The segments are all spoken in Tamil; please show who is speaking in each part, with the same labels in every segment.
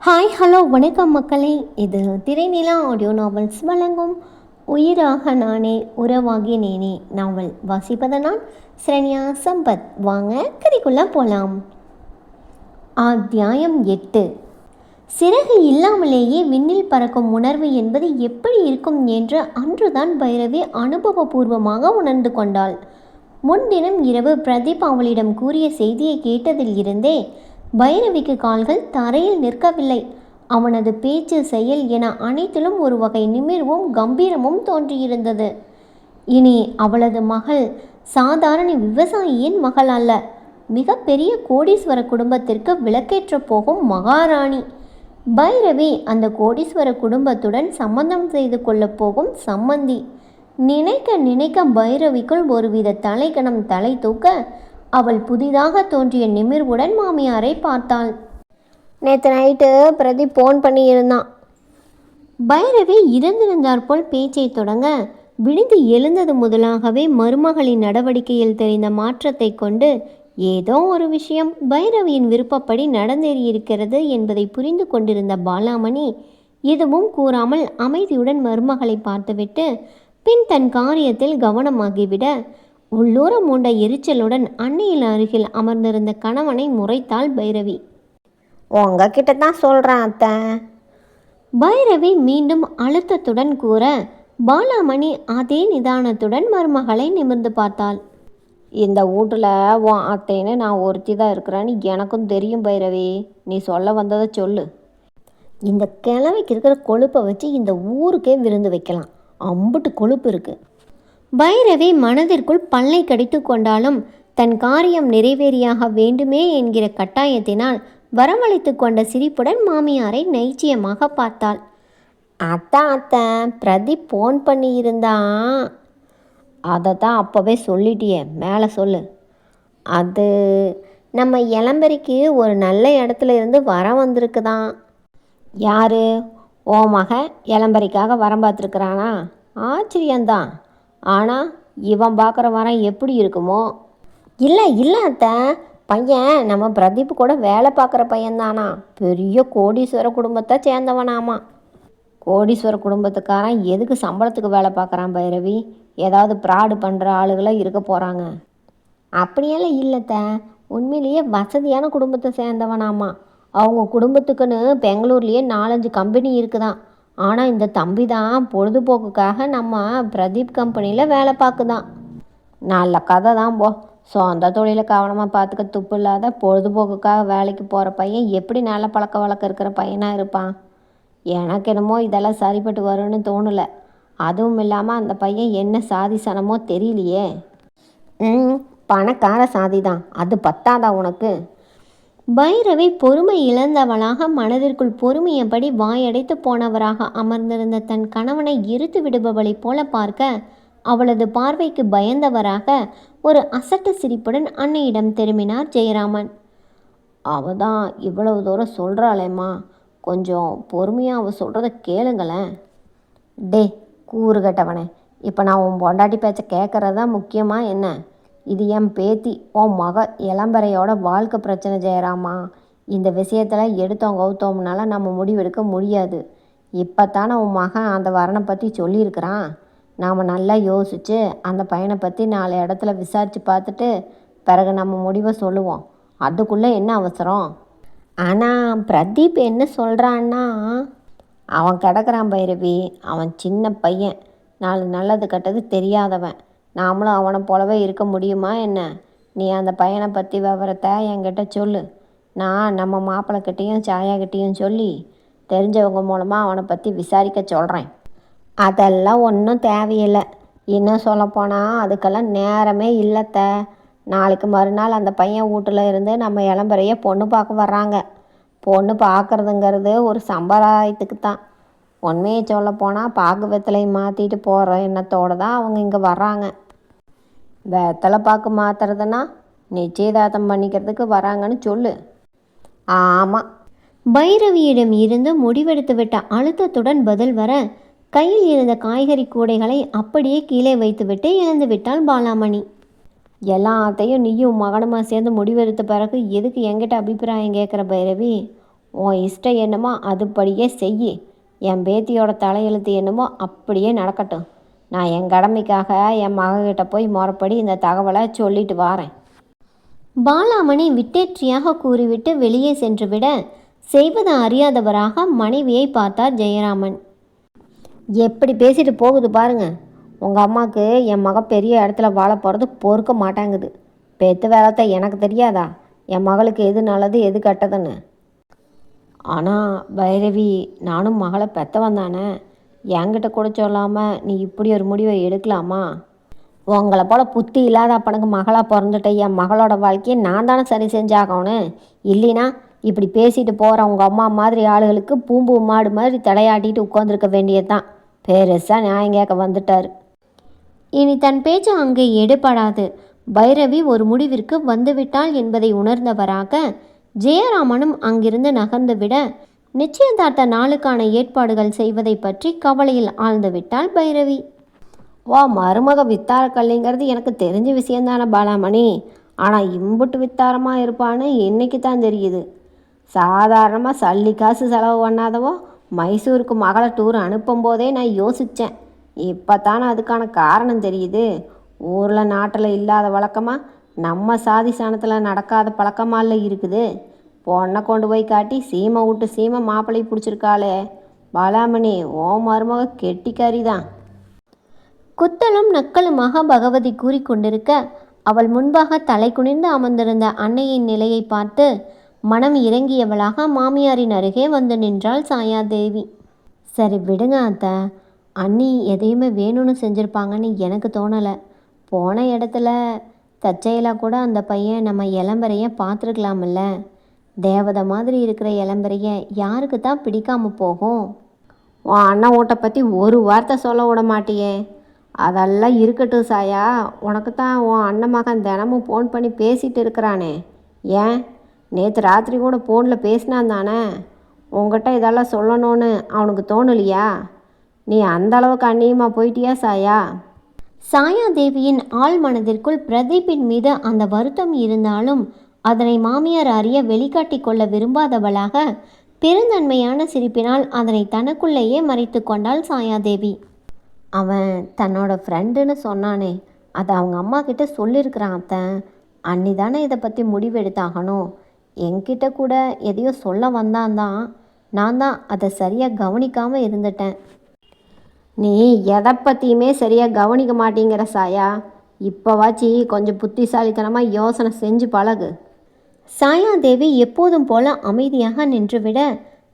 Speaker 1: ஹாய் ஹலோ வணக்கம் மக்களே. இது திரைநிலா ஆடியோ நாவல்ஸ் வழங்கும் உயிராக நானே உறவாகி நேனே நாவல் வாசிப்பதனால் சரண்யா சம்பத். வாங்க கதைக்குள்ளே போகலாம் அத்தியாயம் எட்டு. சிறகு இல்லாமலேயே விண்ணில் பறக்கும் உணர்வு என்பது எப்படி இருக்கும் என்று அன்றுதான் பைரவி அனுபவபூர்வமாக உணர்ந்து கொண்டாள். முன்தினம் இரவு பிரதீப் அவளிடம் கூறிய செய்தியை கேட்டதில் இருந்தே பைரவிக்கு கால்கள் தரையில் நிற்கவில்லை. அவனது பேச்சு செயல் என அனைத்திலும் ஒரு வகை நிமிர்வும் கம்பீரமும் தோன்றியிருந்தது. இனி அவளது மகள் சாதாரண விவசாயியின் மகள் அல்ல. மிகப்பெரிய கோடீஸ்வர குடும்பத்திற்கு விளக்கேற்றப் போகும் மகாராணி. பைரவி அந்த கோடீஸ்வர குடும்பத்துடன் சம்பந்தம் செய்து கொள்ளப் போகும் சம்மந்தி நினைக்க நினைக்க பைரவிக்குள் ஒருவித தலைகணம் தலை தூக்க அவள் புதிதாக தோன்றிய நிமிர்வுடன் மாமியாரை பார்த்தாள். நேற்று நைட்டு பிரதீப் ஃபோன் பண்ணியிருந்தான். பைரவி இறந்திருந்தார் போல் பேச்சை தொடங்க விழுந்து எழுந்தது முதலாகவே மருமகளின் நடவடிக்கையில் தெரிந்த மாற்றத்தை கொண்டு ஏதோ ஒரு விஷயம் பைரவியின் விருப்பப்படி நடந்தேறியிருக்கிறது என்பதை புரிந்து கொண்டிருந்த பாலாமணி எதுவும் கூறாமல் அமைதியுடன் மருமகளை பார்த்துவிட்டு பின் தன் காரியத்தில் கவனமாகிவிட உள்ளூர மூண்ட எரிச்சலுடன் அன்னையின் அருகில் அமர்ந்திருந்த கணவனை முறைத்தாள் பைரவி. உங்ககிட்ட தான் சொல்கிறேன் அத்தை. பைரவி மீண்டும் அழுத்தத்துடன் கூற பாலாமணி அதே நிதானத்துடன் மருமகளை நிமிர்ந்து பார்த்தாள். இந்த வீட்டில் உன் அத்தைன்னு நான் ஒருத்தி தான் இருக்கிறேன்னு எனக்கும் தெரியும் பைரவி. நீ சொல்ல வந்ததை சொல்லு. இந்த கிழமைக்கு இருக்கிற கொழுப்பை வச்சு இந்த ஊருக்கே விருந்து வைக்கலாம். அம்புட்டு கொழுப்பு இருக்குது பைரவி மனதிற்குள் பல்லை கடித்து கொண்டாலும் தன் காரியம் நிறைவேறியாக வேண்டுமே என்கிற கட்டாயத்தினால் வரவழைத்து கொண்ட சிரிப்புடன் மாமியாரை நைச்சியமாக பார்த்தாள். அத்தான் அத்தை பிரதீப் ஃபோன் பண்ணியிருந்தான் அதை தான் அப்போவே சொல்லிட்டியே மேலே சொல்லு. அது நம்ம இளம்பரிக்கு ஒரு நல்ல இடத்துல இருந்து வர வந்திருக்குதான் யாரு? ஓ மக இளம்பரிக்காக வரம் பார்த்துருக்குறானா? ஆச்சரியந்தான் ஆனால் இவன் பார்க்குற வரம் எப்படி இருக்குமோ? இல்லை இல்லை அத்தை. பையன் நம்ம பிரதீப் கூட வேலை பார்க்குற பையன்தானா? பெரிய கோடீஸ்வர குடும்பத்தை சேர்ந்தவனாமா? கோடீஸ்வர குடும்பத்துக்காரன் எதுக்கு சம்பளத்துக்கு வேலை பார்க்குறான் பைரவி? ஏதாவது ப்ராடு பண்ணுற ஆளுகளாக இருக்க போகிறாங்க அப்படியெல்லாம் இல்லைத்த உண்மையிலேயே வசதியான குடும்பத்தை சேர்ந்தவனாமா. அவங்க குடும்பத்துக்குன்னு பெங்களூர்லேயே நாலஞ்சு கம்பெனி இருக்குதான். ஆனால் இந்த தம்பி தான் பொழுதுபோக்குக்காக நம்ம பிரதீப் கம்பெனியில் வேலை பார்க்குதான். நல்ல கதை தான் போ. சொந்த தொழிலை கவனமாக பார்த்துக்க துப்பு இல்லாத பொழுதுபோக்குக்காக வேலைக்கு போகிற பையன் எப்படி நல்ல பழக்க வழக்கம் இருக்கிற பையனாக இருப்பான்? எனக்கு என்னமோ இதெல்லாம் சரிப்பட்டு வரும்னு தோணலை. அதுவும் இல்லாமல் அந்த பையன் என்ன சாதி சனமோ தெரியலையே. ம் பணக்கார சாதி தான். அது பத்தாதா உனக்கு? பைரவி பொறுமை இழந்தவளாக மனதிற்குள் பொறுமையபடி வாயடைத்து போனவராக அமர்ந்திருந்த தன் கணவனை இருத்து விடுபவளைப் போல பார்க்க அவளது பார்வைக்கு பயந்தவராக ஒரு அசட்டு சிரிப்புடன் அன்னையிடம் திரும்பினார் ஜெயராமன். அவ தான் இவ்வளவு தூரம் சொல்கிறாளேம்மா கொஞ்சம் பொறுமையாக அவள் சொல்கிறத கேளுங்களேன். டே கூறு கட்டவனே. இப்போ நான் உன் பொண்டாட்டி பேச்சை கேட்குறது தான் முக்கியமாக என்ன? இது என் பேத்தி உன் மக இளம்பறையோட வாழ்க்கை பிரச்சனை ஜெயராமா. இந்த விஷயத்தில் எடுத்தோம் கௌத்தோம்னால நம்ம முடிவெடுக்க முடியாது. இப்போ தானே உன் மகன் அந்த வரனை பற்றி சொல்லியிருக்கிறான். நாம் நல்லா யோசித்து அந்த பையனை பற்றி நாலு இடத்துல விசாரித்து பார்த்துட்டு பிறகு நம்ம முடிவை சொல்லுவோம். அதுக்குள்ளே என்ன அவசரம்? ஆனால் பிரதீப் என்ன சொல்கிறான்னா அவன் கிடக்குறான் பைரவி. அவன் சின்ன பையன். நாலு நல்லது கெட்டது தெரியாதவன். நாமளும் அவனை போலவே இருக்க முடியுமா என்ன? நீ அந்த பையனை பற்றி விவரத்தை என்கிட்ட சொல்லு. நான் நம்ம மாப்பிள்ளைக்கிட்டேயும் சாயாக்கிட்டேயும் சொல்லி தெரிஞ்சவங்க மூலமாக அவனை பற்றி விசாரிக்க சொல்கிறேன் அதெல்லாம் ஒன்றும் தேவையில்லை. இன்னும் சொல்லப்போனால் அதுக்கெல்லாம் நேரமே இல்லைத்த. நாளைக்கு மறுநாள் அந்த பையன் வீட்டில் இருந்து நம்ம இளம்பறைய பொண்ணு பார்க்க வர்றாங்க. பொண்ணு பார்க்குறதுங்கிறது ஒரு சம்பிரதாயத்துக்கு தான். உண்மையை சொல்லப்போனால் பாக்கு மாற்றிட்டு போகிற எண்ணத்தோடு தான் அவங்க இங்கே வர்றாங்க. வெத்தலை பாக்கு மாற்றுறதுன்னா நிச்சயதார்த்தம் பண்ணிக்கிறதுக்கு வராங்கன்னு சொல்லு. ஆமாம் பைரவியிடம் இருந்து முடிவெடுத்து விட்ட அழுத்தத்துடன் பதில் வர கையில் இருந்த காய்கறி கூடைகளை அப்படியே கீழே வைத்துவிட்டு இழந்து விட்டாள் பாலாமணி. எல்லாத்தையும் நீயும் மகனுமா சேர்ந்து முடிவெடுத்த பிறகு எதுக்கு என்கிட்ட அபிப்பிராயம் கேட்குற பைரவி?
Speaker 2: உன் இஷ்டம் என்னமோ அதுபடியே செய் என் பேத்தியோட தலையெழுத்து என்னமோ அப்படியே நடக்கட்டும். நான் என் கடமைக்காக என் மகக்கிட்ட போய் முறைப்படி இந்த தகவலை சொல்லிட்டு வாரேன்.
Speaker 1: பாலாமணி விட்டேற்றியாக கூறிவிட்டு வெளியே சென்றுவிட செய்வது அறியாதவராக மனைவியை பார்த்தார் ஜெயராமன்.
Speaker 2: எப்படி பேசிட்டு போகுது பாருங்க. உங்கள் அம்மாவுக்கு என் மக பெரிய இடத்துல வாழ போகிறது பொறுக்க மாட்டாங்குது. பெத்து வேலத்தை எனக்கு தெரியாதா? என் மகளுக்கு எது நல்லது எது கெட்டதுன்னு. ஆனால் பைரவி நானும் மகளை பெத்தவன் தானே. என்கிட்ட கூட சொல்லாமல் நீ இப்படி ஒரு முடிவை எடுக்கலாமா? உங்களை போல் புத்தி இல்லாத அப்பனுக்கு மகளாக பிறந்துட்ட என் மகளோட வாழ்க்கையை நான் தானே சரி செஞ்சாகணும். இல்லைனா இப்படி பேசிட்டு போகிற உங்கள் அம்மா மாதிரி ஆளுகளுக்கு பூம்பூ மாடு மாதிரி தலையாட்டிட்டு உட்காந்துருக்க வேண்டியது தான் பெருசாக நியாயம் கேட்க வந்துட்டார்.
Speaker 1: இனி தன் பேச்சு அங்கே எடுபடாது. பைரவி ஒரு முடிவிற்கு வந்துவிட்டாள் என்பதை உணர்ந்தவராக ஜெயராமனும் அங்கிருந்து நகர்ந்துவிட நிச்சயதார்த்த நாளுக்கான ஏற்பாடுகள் செய்வதை பற்றி கவலையில் ஆழ்ந்துவிட்டாள் பைரவி.
Speaker 2: வா மருமக வித்தார கல்லிங்கிறது எனக்கு தெரிஞ்ச விஷயந்தானே பாலாமணி. ஆனால் இம்புட்டு வித்தாரமாக இருப்பான்னு இன்னைக்கு தான் தெரியுது. சாதாரணமாக சல்லி காசு செலவு பண்ணாதவோ மைசூருக்கு மகளை டூர் அனுப்பும் போதே நான் யோசித்தேன் இப்போ தானே அதுக்கான காரணம் தெரியுது. ஊரில் நாட்டில் இல்லாத வழக்கமாக நம்ம சாதி சாணத்தில் நடக்காத பழக்கமால இருக்குது. பொண்ணை கொண்டு போய் காட்டி சீமை விட்டு சீமை மாப்பிள்ளை பிடிச்சிருக்காளே. பாலாமணி ஓ மருமக கெட்டிக்காரி தான்
Speaker 1: குத்தலும் நக்கலுமாக பகவதி கூறிக்கொண்டிருக்க அவள் முன்பாக தலை குனிந்து அமர்ந்திருந்த அன்னையின் நிலையை பார்த்து மனம் இறங்கியவளாக மாமியாரின் அருகே வந்து நின்றாள் சாயாதேவி. சரி விடுங்க அத்தை. அண்ணி எதையுமே வேணும்னு செஞ்சுருப்பாங்கன்னு எனக்கு தோணலை. போன இடத்துல தற்செயலாக கூட அந்த பையன் நம்ம இளம்பறையை பார்த்துருக்கலாம்ல. தேவதை மாதிரி இருக்கிற இளம்பரைய யாருக்கு தான் பிடிக்காம போகும்?
Speaker 2: உன் அண்ணன் ஓட்டை பற்றி ஒரு வார்த்தை சொல்ல விட மாட்டியே. அதெல்லாம் இருக்கட்டும் சாயா. உனக்கு தான் உன் அண்ணன் மகன் தினமும் ஃபோன் பண்ணி பேசிகிட்டு இருக்கிறானே. ஏன்? நேற்று ராத்திரி கூட ஃபோனில் பேசினான் தானே. உங்ககிட்ட இதெல்லாம் சொல்லணும்னு அவனுக்கு தோணலையா? நீ அந்த அளவுக்கு அந்நியமாக போயிட்டியா சாயா?
Speaker 1: சாயா தேவியின் ஆள் மனதிற்குள் பிரதீப்பின் மீது அந்த வருத்தம் இருந்தாலும் அதனை மாமியார் அறிய வெளிக்காட்டி கொள்ள விரும்பாதவளாக பெருந்தன்மையான சிரிப்பினால் அதனை தனக்குள்ளேயே மறைத்து கொண்டாள் சாயாதேவி. அவன் தன்னோட ஃப்ரெண்டுன்னு சொன்னானே அதை அவங்க அம்மா கிட்ட சொல்லியிருக்கிறான் அத்தன் அன்னி தானே இதை பற்றி முடிவெடுத்தாகணும். என்கிட்ட கூட எதையோ சொல்ல வந்தான் தான். நான் தான் அதை சரியாக கவனிக்காமல் இருந்துட்டேன்.
Speaker 2: நீ எதை பற்றியுமே சரியாக கவனிக்க மாட்டேங்கிற சாயா. இப்போவாச்சி கொஞ்சம் புத்திசாலித்தனமாக யோசனை செஞ்சு பழகு.
Speaker 1: சாயாதேவி எப்போதும் போல அமைதியாக நின்றுவிட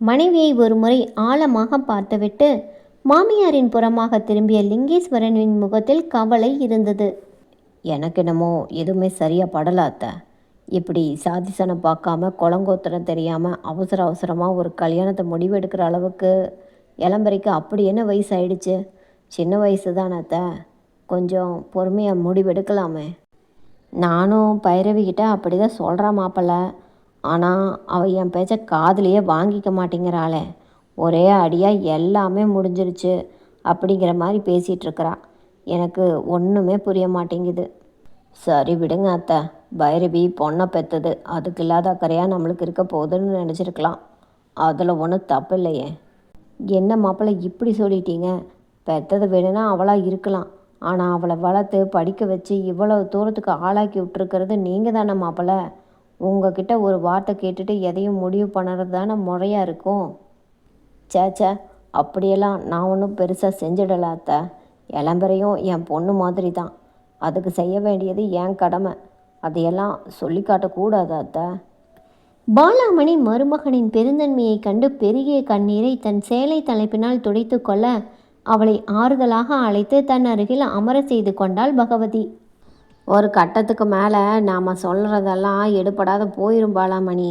Speaker 1: மனைவியை ஒருமுறை ஆழமாக பார்த்துவிட்டு மாமியாரின் புறமாக திரும்பிய லிங்கேஸ்வரனின் முகத்தில் கவலை இருந்தது.
Speaker 2: எனக்கு என்னமோ எதுவுமே சரியாக படலாத்த இப்படி சாதிசனம் பார்க்காம குளங்கோத்திரம் தெரியாமல் அவசர அவசரமாக ஒரு கல்யாணத்தை முடிவெடுக்கிற அளவுக்கு இளம்பரைக்கு அப்படி என்ன வயசு ஆயிடுச்சு சின்ன வயசு தானே கொஞ்சம் பொறுமையாக முடிவெடுக்கலாமே. நானும் பைரவிக்கிட்ட அப்படி தான் சொல்கிறா மாப்பிள்ள. ஆனால் அவள் என் பேச்சை காதலையே வாங்கிக்க மாட்டேங்கிறாளே ஒரே அடியாக எல்லாமே முடிஞ்சிருச்சு அப்படிங்கிற மாதிரி பேசிகிட்டு எனக்கு ஒன்றுமே புரிய மாட்டேங்குது. சரி விடுங்க அத்தை. பைரவி பொண்ணை பெற்றது அதுக்கு இல்லாத அக்கறையாக நம்மளுக்கு இருக்க போகுதுன்னு நினச்சிருக்கலாம். அதில் ஒன்றும் தப்பு இல்லையே. என்ன மாப்பிள்ளை இப்படி சொல்லிட்டீங்க? பெற்றது வேணும்னா அவளாக இருக்கலாம். ஆனால் அவளை வளர்த்து படிக்க வச்சு இவ்வளவு தூரத்துக்கு ஆளாக்கி விட்டுருக்கிறது நீங்கள் தானே மாப்பிள்ளை உங்ககிட்ட ஒரு வார்த்தை கேட்டுட்டு எதையும் முடிவு பண்ணுறது தானே முறையாக இருக்கும். சே அப்படியெல்லாம் நான் ஒன்றும் பெருசாக செஞ்சிடல அத்தை. இளம்பரையும் என் பொண்ணு மாதிரி தான் அதுக்கு செய்ய வேண்டியது என் கடமை. அதையெல்லாம் சொல்லி காட்டக்கூடாதா அத்தை.
Speaker 1: பாலாமணி மருமகனின் பெருந்தன்மையைக் கண்டு பெருகிய கண்ணீரை தன் சேலை தலைப்பினால் துடைத்து கொள்ள அவளை ஆறுதலாக அழைத்து தன் அருகில் அமர செய்து கொண்டாள் பகவதி.
Speaker 2: ஒரு கட்டத்துக்கு மேலே நாம் சொல்கிறதெல்லாம் எடுபடாத போயிரும் பாலாமணி.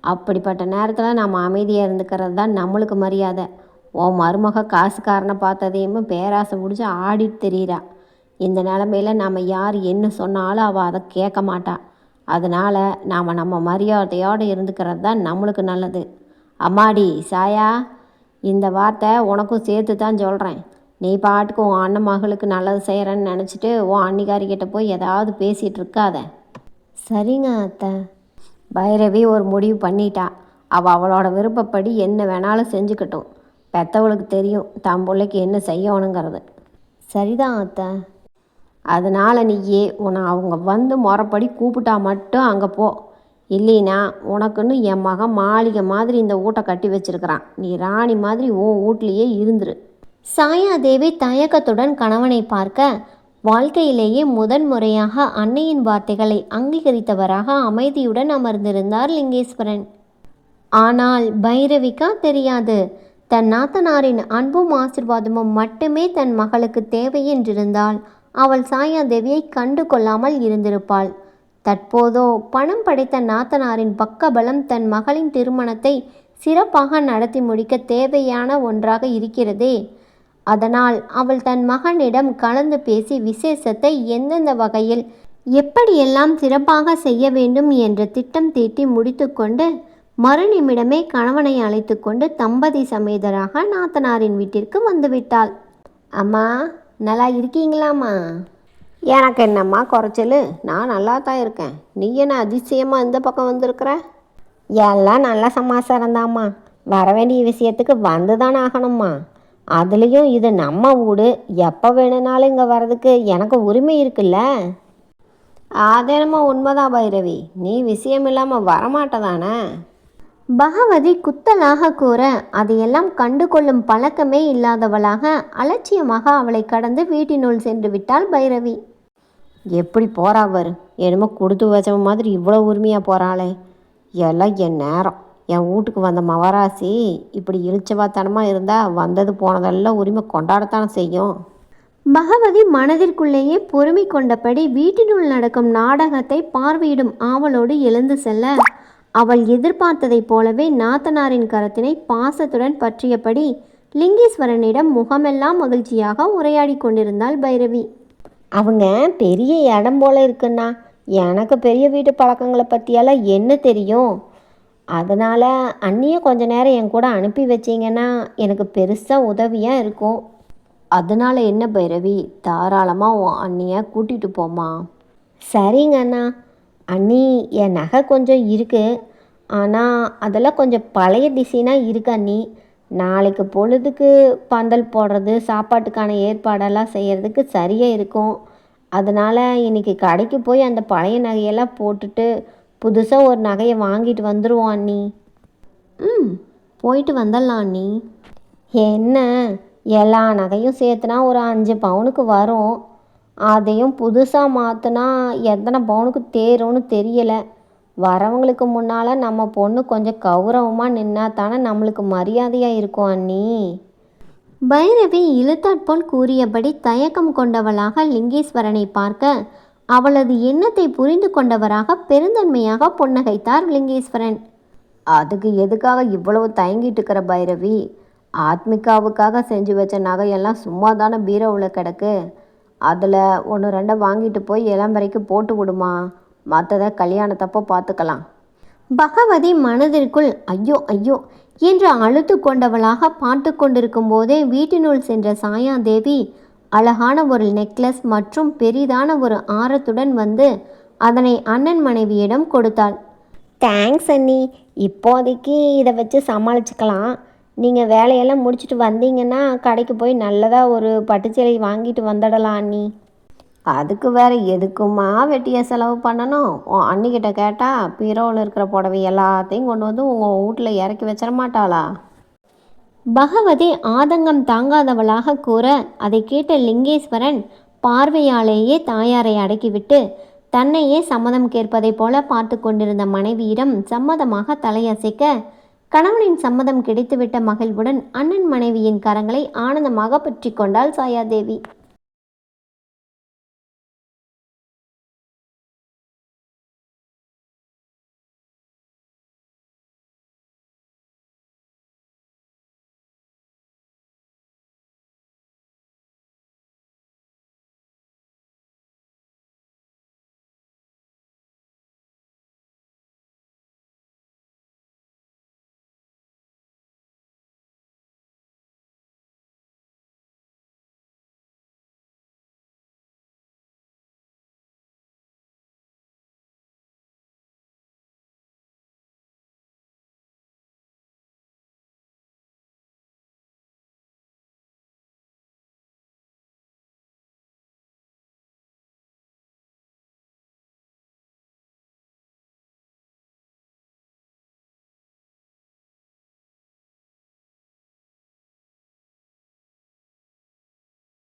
Speaker 2: அப்படிப்பட்ட நேரத்தில் நாம் அமைதியாக இருந்துக்கிறது தான் நம்மளுக்கு மரியாதை. உன் மருமக காசுக்காரனை பார்த்ததையுமே பேராசை பிடிச்சி ஆடிட்டு தெரியிறா. இந்த நிலமையில நாம் யார் என்ன சொன்னாலும் அவள் அதை கேட்க மாட்டா. அதனால் நாம் நம்ம மரியாதையோடு இருந்துக்கிறது தான் நம்மளுக்கு நல்லது. அம்மாடி சாயா. இந்த வார்த்தை உனக்கும் சேர்த்து தான் சொல்கிறேன் நீ பாட்டுக்கு உன் அண்ணன் மகளுக்கு நல்லது செய்கிறேன்னு நினச்சிட்டு உன் அன்னிக்காரிக்கிட்ட போய் ஏதாவது பேசிகிட்டு இருக்காத.
Speaker 1: சரிங்க அத்தை.
Speaker 2: பைரவி ஒரு முடிவு பண்ணிட்டா. அவள் அவளோட விருப்பப்படி என்ன வேணாலும் செஞ்சுக்கட்டும். பெத்தவளுக்கு தெரியும் தன் பிள்ளைக்கு என்ன செய்யணுங்கிறது.
Speaker 1: சரிதான் அத்தை.
Speaker 2: அதனால் நீயே உன்னை அவங்க வந்து முறைப்படி கூப்பிட்டா மட்டும் அங்கே போ. இல்லைனா உனக்குன்னு என் மகன் மாளிகை மாதிரி இந்த ஊட்டை கட்டி வச்சிருக்கிறான். நீ ராணி மாதிரி உன் வீட்லேயே இருந்துரு.
Speaker 1: சாயாதேவி தயக்கத்துடன் கணவனை பார்க்க வாழ்க்கையிலேயே முதன் முறையாக அன்னையின் வார்த்தைகளை அங்கீகரித்தவராக அமைதியுடன் அமர்ந்திருந்தார் லிங்கேஸ்வரன். ஆனால் பைரவிக்கா தெரியாது. தன் நாத்தனாரின் அன்பும் ஆசிர்வாதமும் மட்டுமே தன் மகளுக்கு தேவை என்றிருந்தால் அவள் சாயாதேவியை கண்டு கொள்ளாமல் இருந்திருப்பாள். தற்போதோ பணம் படைத்த நாத்தனாரின் பக்கபலம் தன் மகளின் திருமணத்தை சிறப்பாக நடத்தி முடிக்க தேவையான ஒன்றாக இருக்கிறதே. அதனால் அவள் தன் மகனிடம் கலந்து பேசி விசேஷத்தை எந்தெந்த வகையில் எப்படியெல்லாம் சிறப்பாக செய்ய வேண்டும் என்ற திட்டம் தீட்டி முடித்துக்கொண்டு மறுநிமிடமே கணவனை அழைத்து கொண்டு தம்பதி சமேதராக நாத்தனாரின் வீட்டிற்கு வந்துவிட்டாள்.
Speaker 2: அம்மா நல்லா இருக்கீங்களாம்மா? எனக்கு என்னம்மா குறைச்சல்? நான் நல்லா தான் இருக்கேன். நீ என்ன அதிசயமாக இந்த பக்கம் வந்திருக்கிற? எல்லாம் நல்ல சமாசாரம் தாம்மா. வர வேண்டிய விஷயத்துக்கு வந்து தான் ஆகணும்மா. அதுலேயும் இது நம்ம வீடு எப்போ வேணும்னாலும் இங்கே வர்றதுக்கு எனக்கு உரிமை இருக்குல்ல? அதேனம்மா உண்மைதான் பைரவி. நீ விஷயம் இல்லாமல் வரமாட்டதானே?
Speaker 1: பகவதி குத்தலாக கூற அதையெல்லாம் கண்டு கொள்ளும் பழக்கமே இல்லாதவளாக அலட்சியமாக அவளை கடந்து வீட்டினுள் சென்று விட்டாள் பைரவி.
Speaker 2: எப்படி போறாவர் என்னமோ கொடுத்து வச்ச மாதிரி இவ்வளோ உரிமையாக போகிறாளே எல்லாம் என் நேரம். என் வீட்டுக்கு வந்த மவராசி இப்படி இழிச்சவாத்தனமாக இருந்தால் வந்தது போனதெல்லாம் உரிமை கொண்டாடத்தானே செய்யும்.
Speaker 1: பகவதி மனதிற்குள்ளேயே பொறுமை கொண்டபடி வீட்டினுள் நடக்கும் நாடகத்தை பார்வையிடும் ஆவலோடு எழுந்து செல்ல அவள் எதிர்பார்த்ததைப் போலவே நாத்தனாரின் கரத்தினை பாசத்துடன் பற்றியபடி லிங்கேஸ்வரனிடம் முகமெல்லாம் மகிழ்ச்சியாக உரையாடி கொண்டிருந்தாள் பைரவி.
Speaker 2: அவங்க பெரிய இடம் போல இருக்குண்ணா. எனக்கு பெரிய வீட்டு பழக்கங்களை பற்றியெல்லாம் என்ன தெரியும்? அதனால் அண்ணியை கொஞ்ச நேரம் என் கூட அனுப்பி வச்சிங்கன்னா எனக்கு பெருசாக உதவியாக இருக்கும். அதனால என்ன பைரவி? தாராளமாக உன் அண்ணியை கூட்டிகிட்டு போமா சரிங்க அண்ணா அண்ணி என் நகை கொஞ்சம் இருக்குது ஆனால் அதெல்லாம் கொஞ்சம் பழைய டிசைனாக இருக்கு அண்ணி. நாளைக்கு பொழுதுக்கு பந்தல் போடுறது சாப்பாட்டுக்கான ஏற்பாடெல்லாம் செய்கிறதுக்கு சரியாக இருக்கும். அதனால் இன்னைக்கு கடைக்கு போய் அந்த பழைய நகையெல்லாம் போட்டுட்டு புதுசாக ஒரு நகையை வாங்கிட்டு வந்துடுவோம் அண்ணி.
Speaker 1: ம் போயிட்டு வந்துடலாம் அண்ணி.
Speaker 2: என்ன? எல்லா நகையும் சேர்த்துனா ஒரு அஞ்சு பவுனுக்கு வரும். அதையும் புதுசாக மாற்றினா எத்தனை பவுனுக்கு தேரும்னு தெரியலை. வரவங்களுக்கு முன்னால் நம்ம பொண்ணு கொஞ்சம் கௌரவமாக நின்னா தானே நம்மளுக்கு மரியாதையாக இருக்கும் அண்ணி.
Speaker 1: பைரவி இழுத்தாற்போல் கூறியபடி தயக்கம் கொண்டவளாக லிங்கேஸ்வரனை பார்க்க அவளது எண்ணத்தை புரிந்து கொண்டவராக பெருந்தன்மையாக புன்னகைத்தார் லிங்கேஸ்வரன்.
Speaker 2: அதுக்கு எதுக்காக இவ்வளவு தயங்கிட்டு இருக்கிற பைரவி? ஆத்மிகாவுக்காக செஞ்சு வச்ச நகையெல்லாம் சும்மா தானே பீரோவில் கிடக்கு. அதில் ஒன்று ரெண்டை வாங்கிட்டு போய் இளம்பரைக்கு போட்டு விடுமா? மற்றதை கல்யாணத்தப்போ பார்த்துக்கலாம்
Speaker 1: பகவதி மனதிற்குள் ஐயோ ஐயோ என்று அழுத்து கொண்டவளாக பார்த்து கொண்டிருக்கும் போதே வீட்டினுள் சென்ற சாயாதேவி அழகான ஒரு நெக்லஸ் மற்றும் பெரிதான ஒரு ஆரத்துடன் வந்து அதனை அண்ணன் மனைவியிடம் கொடுத்தாள்.
Speaker 2: தேங்க்ஸ் அண்ணி. இப்போதைக்கு இதை வச்சு சமாளிச்சுக்கலாம். நீங்கள் வேலையெல்லாம் முடிச்சுட்டு வந்தீங்கன்னா கடைக்கு போய் நல்லதாக ஒரு பட்டுச்சேலை வாங்கிட்டு வந்துடலாம் அண்ணி. அதுக்கு வேறு எதுக்குமா வெட்டிய செலவு பண்ணணும்? உன் அண்ணிக்கிட்ட கேட்டால் பீரோவில் இருக்கிற புடவை எல்லாத்தையும் கொண்டு வந்து உங்கள் வீட்டில் இறக்கி வச்சிட மாட்டாளா?
Speaker 1: பகவதி ஆதங்கம் தாங்காதவளாக கூற அதை கேட்ட லிங்கேஸ்வரன் பார்வையாலேயே தாயாரை அடக்கிவிட்டு தன்னையே சம்மதம் கேட்பதைப் போல பார்த்து கொண்டிருந்த மனைவியிடம் சம்மதமாக தலையசைக்க கணவனின் சம்மதம் கிடைத்துவிட்ட மகிழ்வுடன் அண்ணன் மனைவியின் கரங்களை ஆனந்தமாக பற்றி கொண்டாள் சாயாதேவி.